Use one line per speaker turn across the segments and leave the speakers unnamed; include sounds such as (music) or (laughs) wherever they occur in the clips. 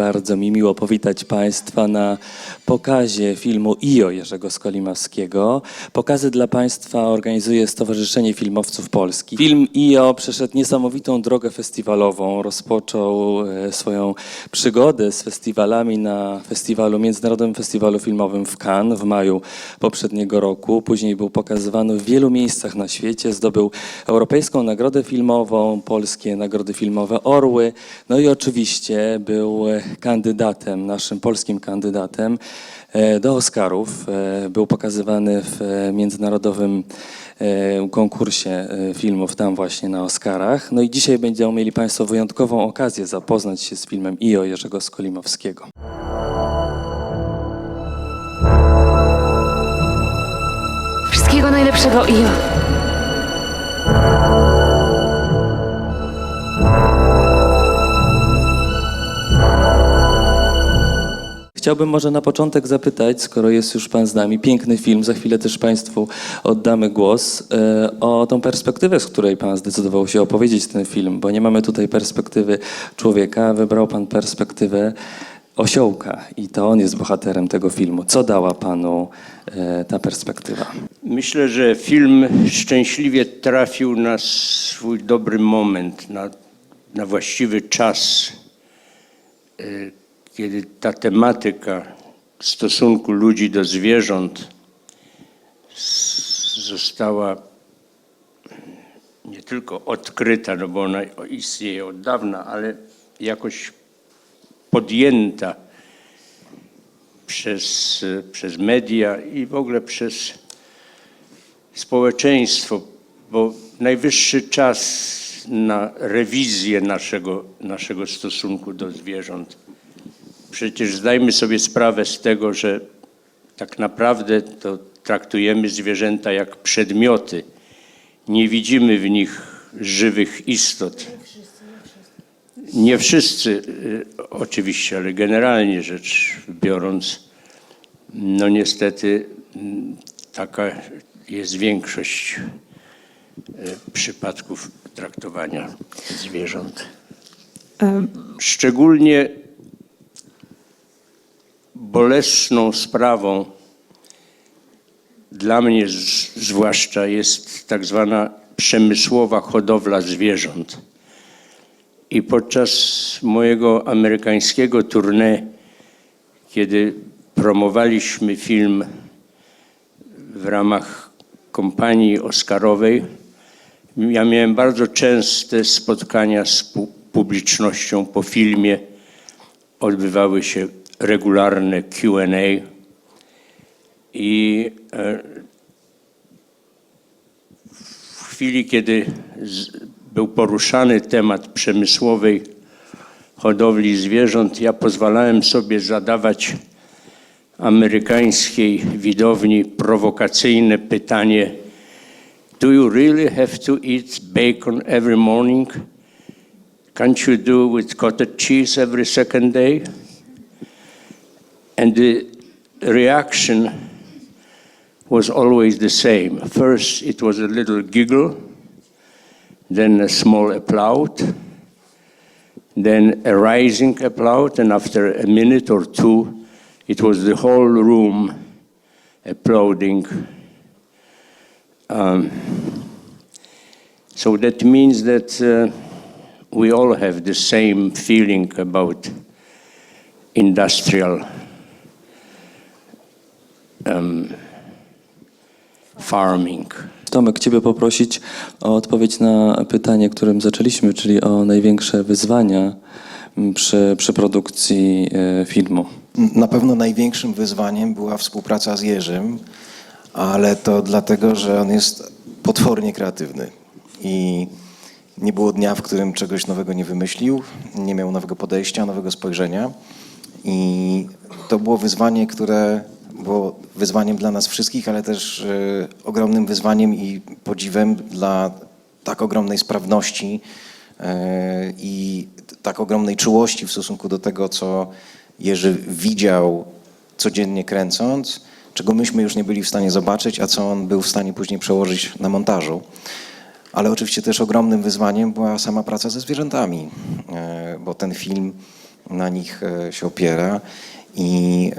bardzo mi miło powitać Państwa na pokazie filmu IO Jerzego Skolimowskiego. Pokazy dla Państwa organizuje Stowarzyszenie Filmowców Polskich. Film IO przeszedł niesamowitą drogę festiwalową. Rozpoczął e, swoją przygodę z festiwalami na festiwalu, Międzynarodowym Festiwalu Filmowym w Cannes w maju poprzedniego roku. Później był pokazywany w wielu miejscach na świecie. Zdobył Europejską Nagrodę Filmową, polskie nagrody filmowe Orły. No i oczywiście był e, kandydatem, naszym polskim kandydatem e, do Oscarów. E, Był pokazywany w e, międzynarodowym konkursie filmów tam właśnie na Oscarach. No i dzisiaj będą mieli Państwo wyjątkową okazję zapoznać się z filmem IO Jerzego Skolimowskiego.
Wszystkiego najlepszego, Io.
Chciałbym może na początek zapytać, skoro jest już Pan z nami, piękny film, za chwilę też Państwu oddamy głos, e, o tą perspektywę, z której Pan zdecydował się opowiedzieć ten film, bo nie mamy tutaj perspektywy człowieka, wybrał Pan perspektywę osiołka i to on jest bohaterem tego filmu. Co dała Panu e, ta perspektywa?
Myślę, że film szczęśliwie trafił na swój dobry moment, na, na właściwy czas, y, kiedy ta tematyka stosunku ludzi do zwierząt została nie tylko odkryta, no bo ona istnieje od dawna, ale jakoś podjęta przez, przez media i w ogóle przez społeczeństwo, bo najwyższy czas na rewizję naszego, naszego stosunku do zwierząt. Przecież zdajmy sobie sprawę z tego, że tak naprawdę to traktujemy zwierzęta jak przedmioty. Nie widzimy w nich żywych istot. Nie wszyscy y, oczywiście, ale generalnie rzecz biorąc, no niestety mm, taka jest większość y, przypadków traktowania zwierząt. Szczególnie bolesną sprawą dla mnie zwłaszcza jest tak zwana przemysłowa hodowla zwierząt. I podczas mojego amerykańskiego tournée, kiedy promowaliśmy film w ramach kompanii Oscarowej, ja miałem bardzo częste spotkania z pu- publicznością po filmie. Odbywały się regularne QA. I e, w chwili, kiedy był poruszany temat przemysłowej hodowli zwierząt, ja pozwalałem sobie zadawać amerykańskiej widowni prowokacyjne pytanie: Do you really have to eat bacon every morning? Can't you do with cottage cheese every second day? And the reaction was always the same. First, it was a little giggle, then a small applaud, then a rising applaud, and after a minute or two, it was the whole room applauding. Um, so that means that uh, we all have the same feeling about industrial um, farming.
Tomek, Ciebie poprosić o odpowiedź na pytanie, którym zaczęliśmy, czyli o największe wyzwania przy, przy produkcji e, filmu.
Na pewno największym wyzwaniem była współpraca z Jerzym, ale to dlatego, że on jest potwornie kreatywny i nie było dnia, w którym czegoś nowego nie wymyślił, nie miał nowego podejścia, nowego spojrzenia i to było wyzwanie, które było wyzwaniem dla nas wszystkich, ale też e, ogromnym wyzwaniem i podziwem dla tak ogromnej sprawności e, i tak ogromnej czułości w stosunku do tego, co Jerzy widział codziennie kręcąc, czego myśmy już nie byli w stanie zobaczyć, a co on był w stanie później przełożyć na montażu. Ale oczywiście też ogromnym wyzwaniem była sama praca ze zwierzętami, e, bo ten film na nich się opiera i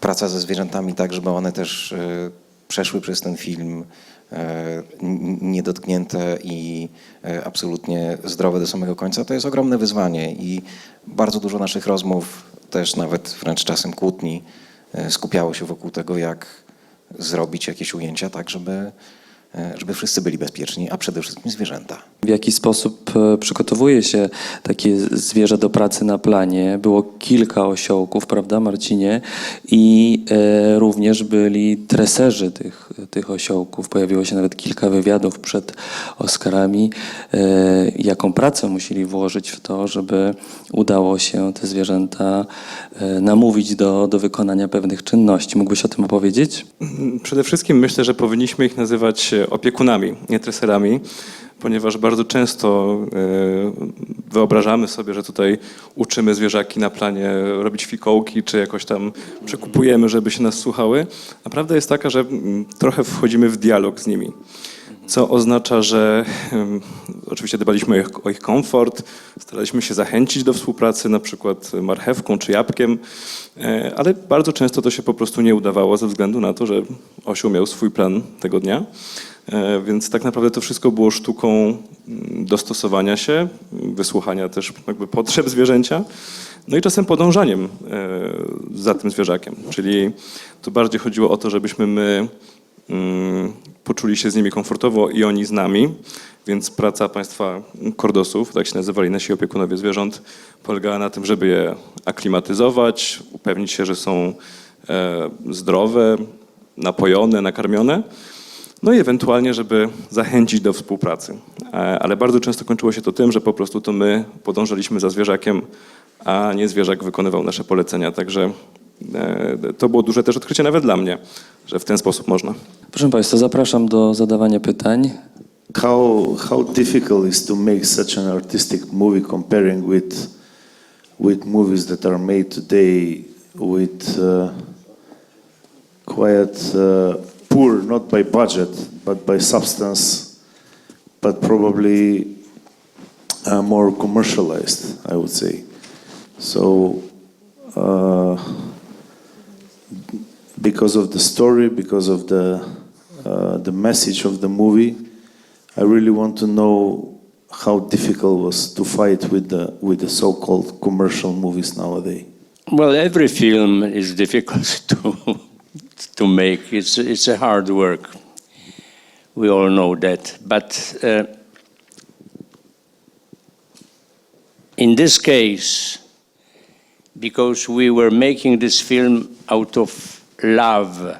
praca ze zwierzętami tak, żeby one też e, przeszły przez ten film e, niedotknięte i e, absolutnie zdrowe do samego końca, to jest ogromne wyzwanie i bardzo dużo naszych rozmów, też nawet wręcz czasem kłótni, skupiało się wokół tego, jak zrobić jakieś ujęcia tak, żeby, żeby wszyscy byli bezpieczni, a przede wszystkim zwierzęta.
W jaki sposób e, przygotowuje się takie zwierzę do pracy na planie? Było kilka osiołków, prawda, Marcinie? I e, również byli treserzy tych, tych osiołków. Pojawiło się nawet kilka wywiadów przed Oscarami. E, jaką pracę musieli włożyć w to, żeby udało się te zwierzęta e, namówić do, do wykonania pewnych czynności? Mógłbyś o tym opowiedzieć?
Przede wszystkim myślę, że powinniśmy ich nazywać opiekunami, nie treserami, ponieważ bardzo często e, wyobrażamy sobie, że tutaj uczymy zwierzaki na planie robić fikołki, czy jakoś tam przekupujemy, żeby się nas słuchały. A prawda jest taka, że mm, trochę wchodzimy w dialog z nimi. Co oznacza, że em, oczywiście dbaliśmy o ich, o ich komfort, staraliśmy się zachęcić do współpracy, na przykład marchewką czy jabłkiem, e, ale bardzo często to się po prostu nie udawało ze względu na to, że osioł miał swój plan tego dnia. E, Więc tak naprawdę to wszystko było sztuką mm, dostosowania się, wysłuchania też jakby potrzeb zwierzęcia, no i czasem podążaniem e, za tym zwierzakiem. Czyli tu bardziej chodziło o to, żebyśmy my poczuli się z nimi komfortowo i oni z nami. Więc praca państwa kordosów, tak się nazywali nasi opiekunowie zwierząt, polegała na tym, żeby je aklimatyzować, upewnić się, że są e, zdrowe, napojone, nakarmione. No i ewentualnie, żeby zachęcić do współpracy. E, Ale bardzo często kończyło się to tym, że po prostu to my podążaliśmy za zwierzakiem, a nie zwierzak wykonywał nasze polecenia. Także e, to było duże też odkrycie nawet dla mnie, że w ten sposób można.
Proszę Państwa, zapraszam do zadawania pytań.
How how difficult is to make such an artistic movie comparing with with movies that are made today with uh, quite uh, poor, not by budget but by substance, but probably uh, more commercialized, I would say. So. Uh, because of the story, because of the uh, the message of the movie, I really want to know how difficult was to fight with the with the so-called commercial movies nowadays.
Well, every film is difficult (laughs) to to make. It's it's a hard work. We all know that. But uh, in this case, because we were making this film out of love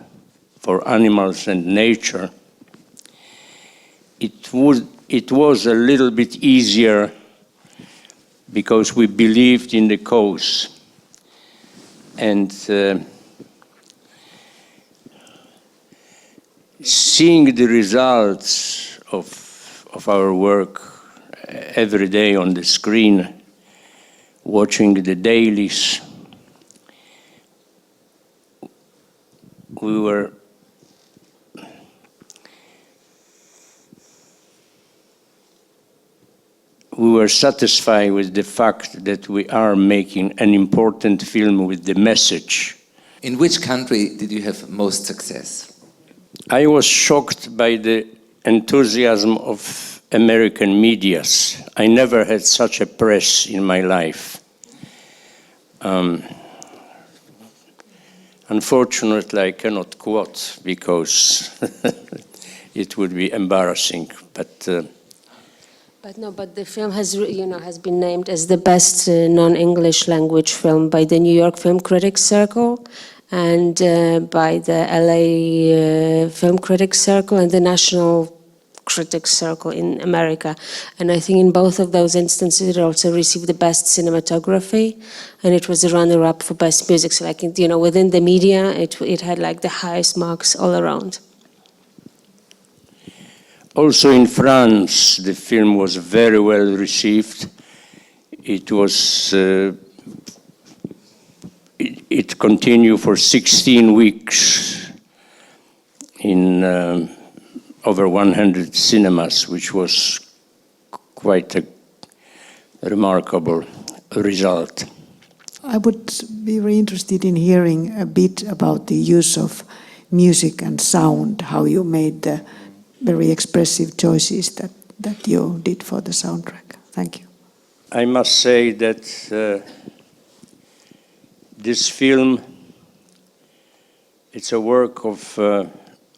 for animals and nature, it would it was a little bit easier because we believed in the cause. And uh, seeing the results of, of our work every day on the screen, watching the dailies, we were we were satisfied with the fact that we are making an important film with the message.
In which country did you have most success?
I was shocked by the enthusiasm of American medias. I never had such a press in my life. Um, unfortunately, I cannot quote because (laughs) it would be embarrassing. But uh,
But no, but the film has, you know, has been named as the best uh, non-English language film by the New York Film Critics Circle and uh, by the LA uh, Film Critics Circle and the National Critics Circle in America. And I think in both of those instances, it also received the best cinematography, and it was the runner-up for best music. So, like, you know, within the media, it it had like the highest marks all around.
Also in France, the film was very well received. It was uh, it, it continued for 16 weeks in um, over 100 cinemas, which was quite a remarkable result.
I would be very interested in hearing a bit about the use of music and sound, how you made the very expressive choices that, that you did for the soundtrack. Thank you.
I must say that uh, this film it's a work of uh,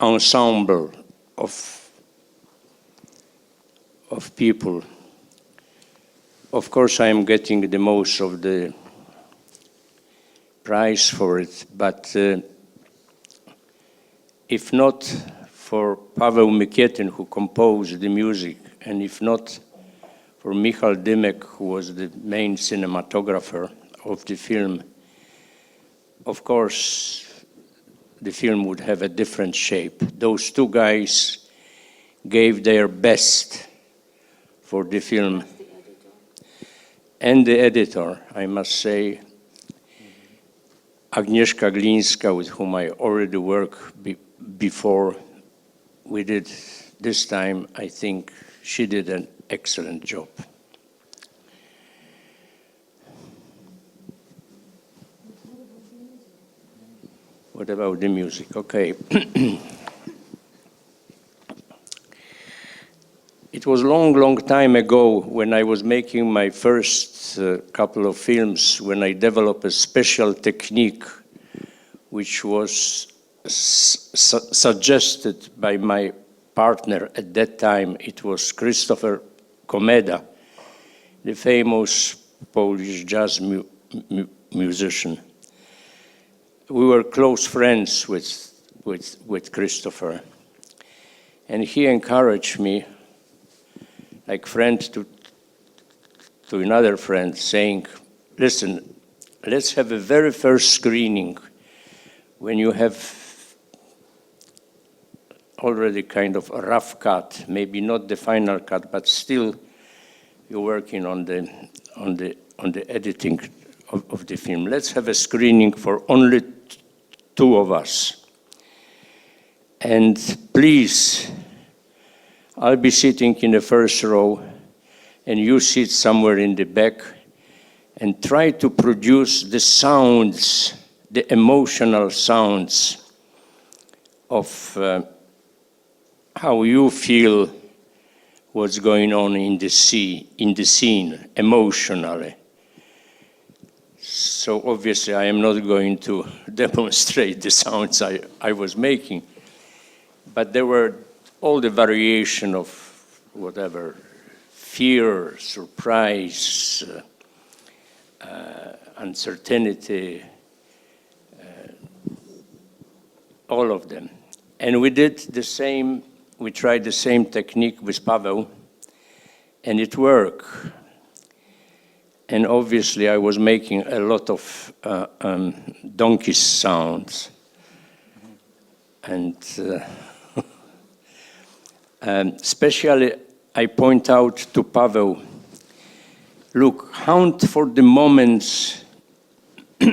ensemble of of people. Of course, I am getting the most of the prize for it, but uh, if not for Pavel Mikietin, who composed the music, and if not for Michal Dymek, who was the main cinematographer of the film, of course, the film would have a different shape. Those two guys gave their best for the film. And the editor, I must say, Agnieszka Glinska, with whom I already worked be- before, we did this time, I think she did an excellent job. What about the music? Okay. (clears throat) It was long, long time ago when I was making my first uh, couple of films when I developed a special technique which was su- suggested by my partner at that time. It was Christopher Komeda, the famous Polish jazz mu- mu- musician. We were close friends with, with, with Christopher, and he encouraged me like friend to, to another friend saying, listen, let's have a very first screening when you have already kind of a rough cut, maybe not the final cut, but still you're working on the, on the, on the editing of, of the film. Let's have a screening for only two of us. And please, I'll be sitting in the first row, and you sit somewhere in the back, and try to produce the sounds, the emotional sounds of uh, how you feel what's going on in the sea, in the scene, emotionally. So obviously, I am not going to (laughs) demonstrate the sounds I, I was making, but there were all the variation of whatever fear, surprise, uh, uh, uncertainty, uh, all of them. And we did the same, we tried the same technique with Pavel, and it worked. And obviously, I was making a lot of uh, um, donkey sounds. And uh, (laughs) um, especially, I point out to Pavel look, hunt for the moments (clears throat)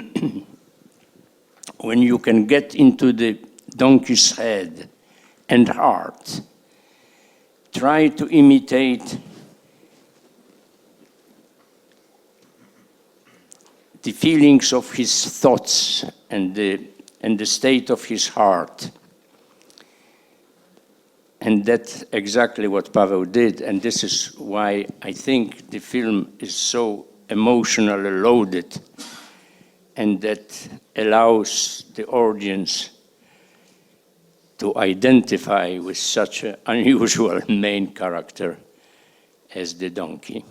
when you can get into the donkey's head and heart. Try to imitate the feelings of his thoughts and the, and the state of his heart. And that's exactly what Pavel did. And this is why I think the film is so emotionally loaded and that allows the audience to identify with such an unusual (laughs) main character as the donkey.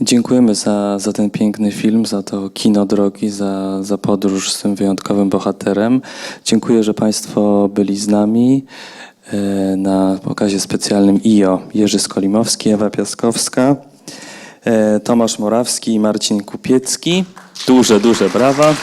Dziękujemy za, za ten piękny film, za to kino drogi, za, za podróż z tym wyjątkowym bohaterem. Dziękuję, że Państwo byli z nami e, na pokazie specjalnym IO. Jerzy Skolimowski, Ewa Piaskowska, e, Tomasz Morawski i Marcin Kupiecki. Duże, duże brawa.